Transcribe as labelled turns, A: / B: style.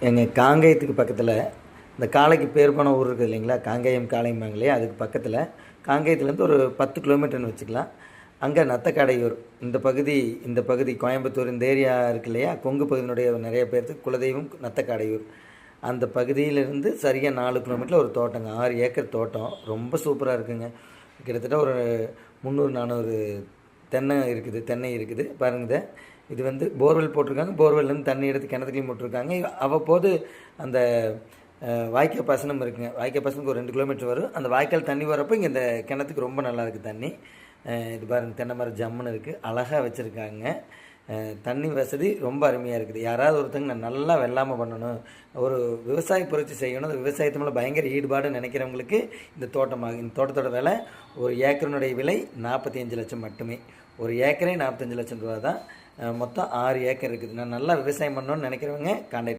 A: எங்கள் காங்கேயத்துக்கு பக்கத்தில் இந்த காளைக்கு பேர் போன ஊர் இருக்குது இல்லைங்களா? காங்கேயம் காளையம்பாங்க இல்லையா அதுக்கு பக்கத்தில். காங்கேயத்துலேருந்து ஒரு பத்து கிலோமீட்டர்னு வச்சுக்கலாம். அங்கே நத்தக்காடையூர் இந்த பகுதி இந்த பகுதி கோயம்புத்தூர் இந்த ஏரியா இருக்கு இல்லையா? கொங்கு பகுதியினுடைய நிறைய பேர்த்துக்கு குலதெய்வம் நத்தக்காடையூர். அந்த பகுதியிலிருந்து சரியாக நாலு கிலோமீட்டரில் ஒரு தோட்டங்க ஆறு ஏக்கர் தோட்டம். ரொம்ப சூப்பராக இருக்குங்க. கிட்டத்தட்ட ஒரு முந்நூறு நானூறு தென்னை இருக்குது தென்னை இருக்குது. பாருங்க இதை. இது வந்து போர்வெல் போட்டிருக்காங்க. போர்வெல்லேருந்து தண்ணி எடுத்து கிணத்துலையும் போட்டிருக்காங்க. அவ்வப்போது அந்த வாய்க்கால் பாசனம் இருக்குங்க. வாய்க்கால் பாசனத்துக்கு ஒரு ரெண்டு கிலோமீட்டர் வரும். அந்த வாய்க்கால் தண்ணி வரப்போ இங்கே இந்த கிணத்துக்கு ரொம்ப நல்லா இருக்குது தண்ணி. இது பாருங்க தென்னை மரம் ஜம்முன்னு இருக்குது அழகாக வச்சுருக்காங்க. தண்ணி வசதி ரொம்ப அருமையாக இருக்குது. யாராவது ஒருத்தங்க நான் நல்லா வெள்ளாமல் பண்ணணும் ஒரு விவசாய புரட்சி செய்யணும் அந்த விவசாயத்து மேலே பயங்கர ஈடுபாடு நினைக்கிறவங்களுக்கு இந்த தோட்டமாக இந்த தோட்டத்தோட விலை ஒரு ஏக்கரினுடைய விலை நாற்பத்தி அஞ்சு லட்சம் மட்டுமே. ஒரு ஏக்கரே நாற்பத்தஞ்சு லட்சம் ரூபா தான். மொத்தம் ஆறு ஏக்கர் இருக்குது. நான் நல்லா விவசாயம் பண்ணணும்னு நினைக்கிறவங்க கான்டாக்ட்